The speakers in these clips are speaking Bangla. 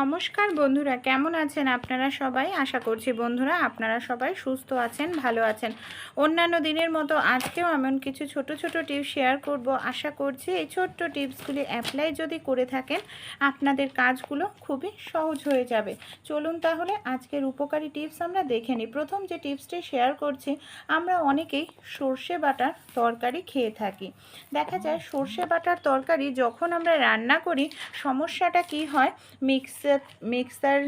নমস্কার বন্ধুরা, কেমন আছেন আপনারা সবাই? আশা করছি বন্ধুরা আপনারা সবাই সুস্থ আছেন, ভালো আছেন। অন্যান্য দিনের মতো আজকেও এমন কিছু ছোট ছোট টিপস শেয়ার করব। আশা করছি এই ছোট্ট টিপসগুলি অ্যাপ্লাই যদি করে থাকেন, আপনাদের কাজগুলো খুবই সহজ হয়ে যাবে। চলুন তাহলে আজকের উপকারী টিপস আমরা দেখে নিই। প্রথম যে টিপসটি শেয়ার করছি, আমরা অনেকেই সর্ষে বাটার তরকারি খেয়ে থাকি। দেখা যায় সর্ষে বাটার তরকারি যখন আমরা রান্না করি, সমস্যাটা কি হয়? মিক্সার মিক্সার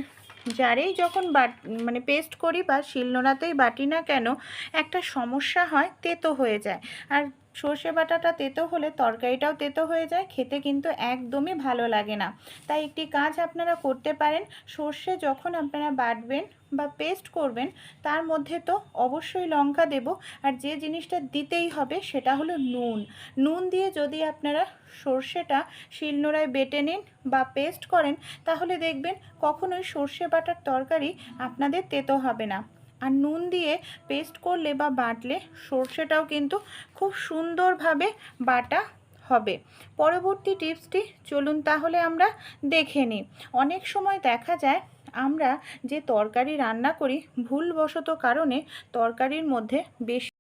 জারেই যখন বাট মানে পেস্ট করি বা শিলনোড়াতেই বাটি না কেন, একটা সমস্যা হয়, তেতো হয়ে যায়। আর সর্ষে বাটাটা তেতো হলে তরকারিটাও তেতো হয়ে যায়, খেতে কিন্তু একদমই ভালো লাগে না। তাই একটি কাজ আপনারা করতে পারেন, সর্ষে যখন আপনারা বাটবেন বা পেস্ট করবেন, তার মধ্যে তো অবশ্যই লঙ্কা দেব, আর যে জিনিসটা দিতেই হবে সেটা হলো নুন। নুন দিয়ে যদি আপনারা সর্ষেটা শিলনোড়ায় বেটে নিন বা পেস্ট করেন, তাহলে দেখবেন কখনোই সর্ষে বাটার তরকারি আপনাদের তেতো হবে না। আর নুন দিয়ে পেস্ট করলে বা বাটলে সর্ষেটাও কিন্তু খুব সুন্দরভাবে বাটা হবে। পরবর্তী টিপসটি চলুন তাহলে আমরা দেখে নিই। অনেক সময় দেখা যায় আমরা যে তরকারি রান্না করি ভুলবশত কারণে তরকারির মধ্যে বেশি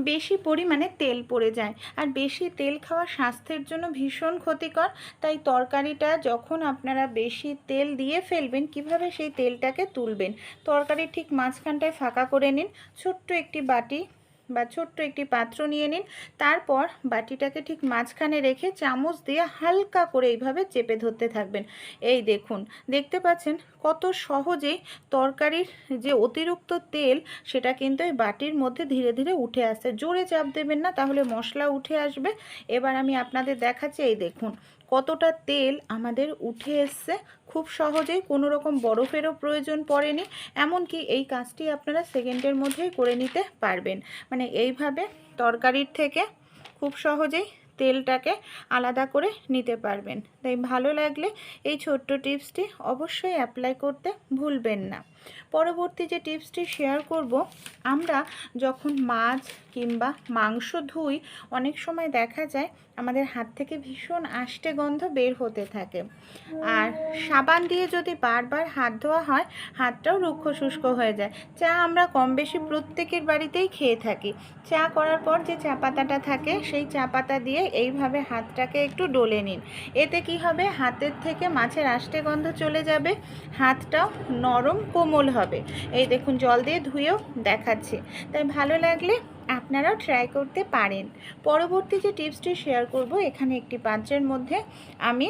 বেশি পরিমাণে তেল পড়ে যায়। আর বেশি তেল খাওয়া স্বাস্থ্যের জন্য ভীষণ ক্ষতিকর। তাই তরকারিটা যখন আপনারা বেশি তেল দিয়ে ফেলবেন, কীভাবে সেই তেলটাকে তুলবেন? তরকারি ঠিক মাঝখানটায় ফাঁকা করে নিন। ছোট্ট একটি বাটি বা ছোট্ট একটি পাত্র নিয়ে নিন। তারপর বাটিটাকে ঠিক মাঝখানে রেখে চামচ দিয়ে হালকা করে এইভাবে চেপে ধরতে থাকবেন। এই দেখুন, দেখতে পাচ্ছেন কত সহজেই তরকারির যে অতিরিক্ত তেল, সেটা কিন্তু এই বাটির মধ্যে ধীরে ধীরে উঠে আসছে। জোরে চাপ দেবেন না, তাহলে মশলা উঠে আসবে। এবার আমি আপনাদের দেখাচ্ছি, এই দেখুন কতটা তেল আমাদের উঠে এসছে, খুব সহজেই কোনো রকম বরফেরও প্রয়োজন পড়েনি, এমনকি এই কাজটি আপনারা সেকেন্ডের মধ্যেই করে নিতে পারবেন। মানে এইভাবে তরকারির থেকে খুব সহজেই তেলটাকে আলাদা করে নিতে পারবেন। তাই ভালো লাগলে এই ছোট্ট টিপসটি অবশ্যই অ্যাপ্লাই করতে ভুলবেন না। পরবর্তী যে টিপসটি শেয়ার করব, আমরা যখন মাছ কিংবা মাংস ধুই, অনেক সময় দেখা যায় আমাদের হাত থেকে ভীষণ আষ্টে গন্ধ বের হতে থাকে। আর সাবান দিয়ে যদি বারবার হাত ধোয়া হয়, হাতটাও রুক্ষ শুষ্ক হয়ে যায়। চা আমরা কম বেশি প্রত্যেকের বাড়িতেই খেয়ে থাকি। চা করার পর যে চা পাতাটা থাকে, সেই চা পাতা দিয়ে এইভাবে হাতটাকে একটু ডলে নিন। এতে কি হবে? হাতের থেকে মাছের আষ্টে গন্ধ চলে যাবে। হাতটাও নরম কোমল হবে। এই দেখুন, জল দিয়ে ধুয়েও দেখাচ্ছি। তাই ভালো লাগলে আপনারাও ট্রাই করতে পারেন। পরবর্তী যে টিপসটি শেয়ার করব, এখানে একটি পাত্রের মধ্যে আমি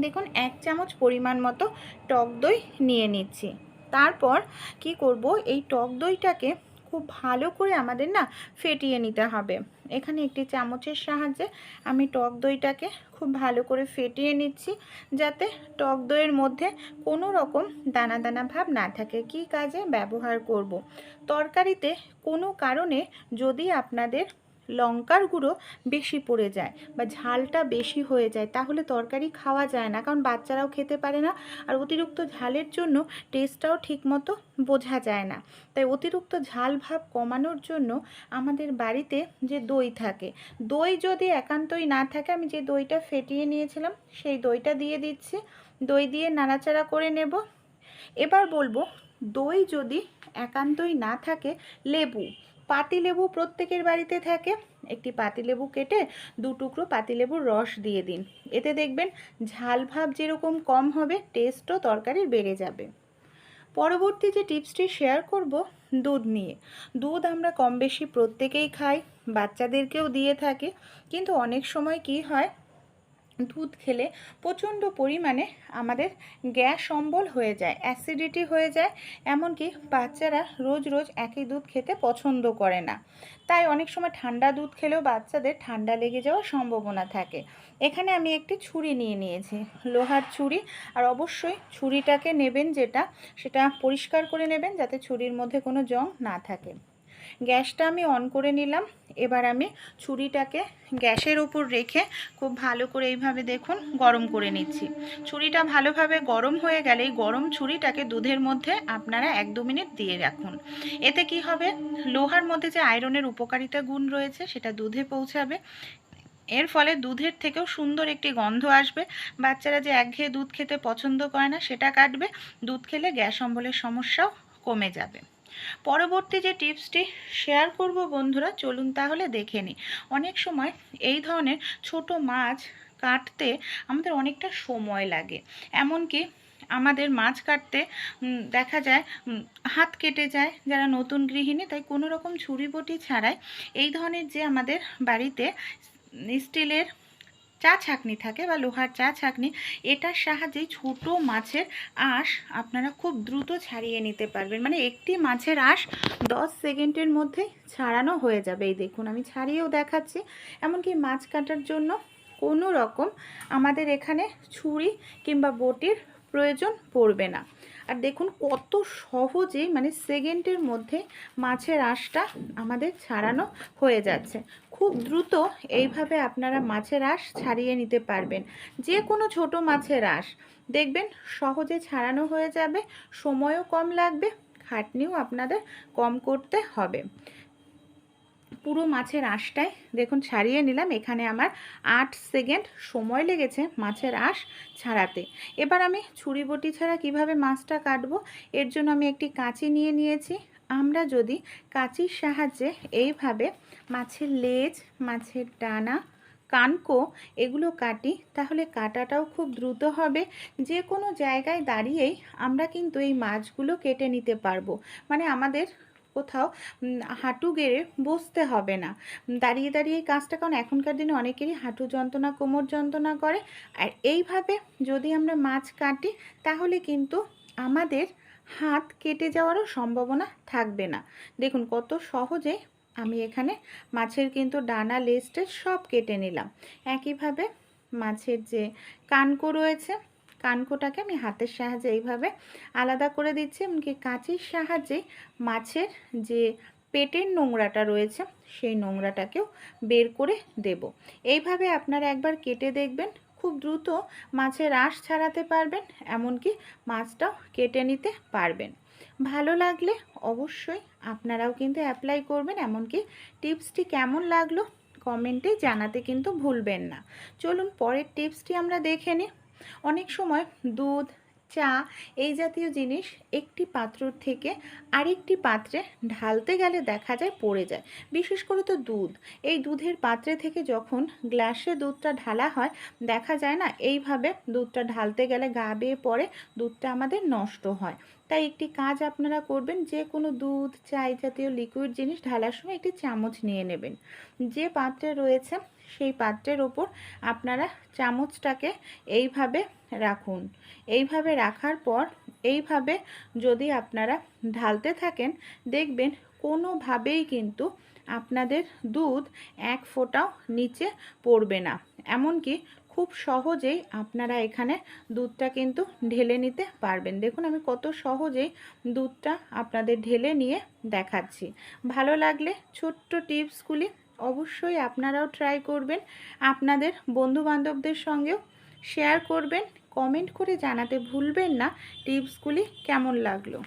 দেখুন, এক চামচ পরিমাণ মতো টক দই নিয়ে নিচ্ছি। তারপর কি করব, এই টক দইটাকে খুব ভালো করে আমাদের না, ফেটিয়ে নিতে হবে। এখানে একটি চামচের সাহায্যে আমি টক দইটাকে খুব ভালো করে ফেটিয়ে নিচ্ছি, যাতে টক দইয়ের মধ্যে কোনো রকম দানা দানা ভাব না থাকে কি কাজে ব্যবহার করব। তরকারিতে কোনো কারণে যদি আপনাদের লঙ্কার গুঁড়ো বেশি পড়ে যায় বা ঝালটা বেশি হয়ে যায়, তাহলে তরকারি খাওয়া যায় না। কারণ বাচ্চারাও খেতে পারে না আর অতিরিক্ত ঝালের জন্য টেস্টটাও ঠিকমতো বোঝা যায় না। তাই অতিরিক্ত ঝাল ভাব কমানোর জন্য আমাদের বাড়িতে যে দই থাকে, দই যদি একান্তই না থাকে, আমি যে দইটা ফেটিয়ে নিয়েছিলাম সেই দইটা দিয়ে দিচ্ছি। দই দিয়ে নাড়াচাড়া করে নেব। এবার বলব, দই যদি একান্তই না থাকে, লেবু পাতিলেবু প্রত্যেকের বাড়িতে থাকে। একটি পাতিলেবু কেটে দু টুকরো পাতিলেবুর রস দিয়ে দিন। এতে দেখবেন ঝাল ভাব যেরকম কম হবে টেস্টও তরকারির বেড়ে যাবে। পরবর্তী যে টিপসটি শেয়ার করব, দুধ নিয়ে। দুধ আমরা কম বেশি প্রত্যেকেই খাই, বাচ্চাদেরকেও দিয়ে থাকি। কিন্তু অনেক সময় কি হয় দুধ খেলে প্রচণ্ড পরিমাণে আমাদের গ্যাস অম্বল হয়ে যায়, অ্যাসিডিটি হয়ে যায়, এমনকি বাচ্চারা রোজ রোজ একই দুধ খেতে পছন্দ করে না। তাই অনেক সময় ঠান্ডা দুধ খেলেও বাচ্চাদের ঠান্ডা লেগে যাওয়ার সম্ভাবনা থাকে। এখানে আমি একটি ছুরি নিয়ে নিয়েছি, লোহার ছুরি। আর অবশ্যই ছুরিটাকে নেবেন যেটা, সেটা পরিষ্কার করে নেবেন যাতে ছুরির মধ্যে কোনো জং না থাকে। গ্যাসটা আমি অন করে নিলাম। এবার আমি ছুরিটাকে গ্যাসের উপর রেখে খুব ভালো করে এইভাবে দেখুন গরম করে নিচ্ছি। ছুরিটা ভালোভাবে গরম হয়ে গেলে এই গরম ছুরিটাকে দুধের মধ্যে আপনারা এক দু মিনিট দিয়ে রাখুন। এতে কি হবে? লোহার মধ্যে যে আয়রনের উপকারিতা গুণ রয়েছে সেটা দুধে পৌঁছাবে। এর ফলে দুধের থেকেও সুন্দর একটি গন্ধ আসবে। বাচ্চারা যে একঘেয়ে দুধ খেতে পছন্দ করে না সেটা কাটবে। দুধ খেলে গ্যাস অম্বলের সমস্যাও কমে যাবে। পরবর্তী যে টিপসটি শেয়ার করব বন্ধুরা, চলুন তাহলে দেখে নিই। অনেক সময় এই ধরনের ছোট মাছ কাটতে আমাদের অনেকটা সময় লাগে। এমনকি আমাদের মাছ কাটতে দেখা যায় হাত কেটে যায় যারা নতুন গৃহিণী, তাই কোনো রকম ছুরি বটি ছাড়াই এই ধরনের যে আমাদের বাড়িতে স্টিলের চা ছাকনি থাকে বা লোহার চা ছাকনি, এটার সাহায্যে ছোট মাছের আঁশ আপনারা খুব দ্রুত ছাড়িয়ে নিতে পারবেন। মানে একটি মাছের আঁশ দশ সেকেন্ডের মধ্যে ছাড়ানো হয়ে যাবে। এই দেখুন, আমি ছাড়িয়েও দেখাচ্ছি। এমনকি মাছ কাটার জন্য কোনো রকম আমাদের এখানে ছুরি কিংবা বটির প্রয়োজন পড়বে না। আর দেখুন কত সহজে মানে সেকেন্ডের মধ্যে মাছের আঁশটা আমাদের ছাড়ানো হয়ে যাচ্ছে। খুব দ্রুত এইভাবে আপনারা মাছের আঁশ ছাড়িয়ে নিতে পারবেন। যে কোনো ছোট মাছের আঁশ। দেখবেন সহজে ছাড়ানো হয়ে যাবে, সময়ও কম লাগবে, খাটনিও আপনাদের কম করতে হবে। পুরো মাছের আঁশটাই দেখুন ছাড়িয়ে নিলাম। এখানে আমার আট সেকেন্ড সময় লেগেছে মাছের আঁশ ছাড়াতে। এবার আমি ছুরি বটি ছাড়া কীভাবে মাছটা কাটবো? এর জন্য আমি একটি কাঁচি নিয়ে নিয়েছি। আমরা যদি কাঁচির সাহায্যে এইভাবে মাছের লেজ, মাছের ডানা, কানকো এগুলো কাটি, তাহলে কাটাটাও খুব দ্রুত হবে। যে কোনো জায়গায় দাঁড়িয়েই আমরা কিন্তু এই মাছগুলো কেটে নিতে পারব। মানে আমাদের কোথাও হাঁটু গেড়ে বসতে হবে না। দাঁড়িয়ে দাঁড়িয়ে এই কাজটা, কারণ এখনকার দিনে অনেকেরই হাঁটু যন্ত্রণা, কোমর যন্ত্রণা করে। আর এইভাবে যদি আমরা মাছ কাটি, তাহলে কিন্তু আমাদের হাত কেটে যাওয়ারও সম্ভাবনা থাকবে না। দেখুন, কত সহজে আমি এখানে মাছের কিন্তু ডানা, লেজটে সব কেটে নিলাম। একইভাবে মাছের যে কানকো রয়েছে কানকোটাকে আমি হাতের সাহায্যে এইভাবে আলাদা করে দিচ্ছি, এমনকি কাঁচির সাহায্যে মাছের যে পেটের নোংরাটা রয়েছে, সেই নোংরাটাকেও বের করে দেব। এইভাবে আপনারা একবার কেটে দেখবেন, খুব দ্রুত মাছের আঁশ ছাড়াতে পারবেন, এমনকি মাছটাও কেটে নিতে পারবেন। ভালো লাগলে অবশ্যই আপনারাও কিন্তু অ্যাপ্লাই করবেন, এমনকি টিপসটি কেমন লাগল কমেন্টে জানাতে কিন্তু ভুলবেন না। চলুন পরের টিপসটি আমরা দেখে নিই। অনেক সময় দুধ, চা এই জাতীয় জিনিস একটি পাত্র থেকে আরেকটি পাত্রে ঢালতে গেলে দেখা যায় পড়ে যায়। বিশেষ করে তো দুধ। এই দুধের পাত্রে থেকে যখন গ্লাসে দুধটা ঢালা হয়, দেখা যায় না এইভাবে দুধটা ঢালতে গেলে গা বেয়ে পড়ে, দুধটা আমাদের নষ্ট হয়। তাই একটি কাজ আপনারা করবেন, যে কোনো দুধ, চা জাতীয় লিকুইড জিনিস ঢালার সময় একটি চামচ নিয়ে নেবেন। যে পাত্রে রয়েছে সেই পাত্রের ওপর আপনারা চামচটাকে এইভাবে রাখুন। এইভাবে রাখার পর এইভাবে যদি আপনারা ঢালতে থাকেন, দেখবেন কোনোভাবেই কিন্তু আপনাদের দুধ এক ফোঁটাও নিচে পড়বে না। এমনকি খুব সহজেই আপনারা এখানে দুধটা কিন্তু ঢেলে নিতে পারবেন। দেখুন, আমি কত সহজেই দুধটা আপনাদের ঢেলে নিয়ে দেখাচ্ছি। ভালো লাগলে ছোট্ট টিপসগুলি অবশ্যই আপনারাও ট্রাই করবেন। আপনাদের বন্ধুবান্ধবদের সঙ্গেও শেয়ার করবেন। কমেন্ট করে জানাতে ভুলবেন না। টিপসগুলি কেমন লাগল?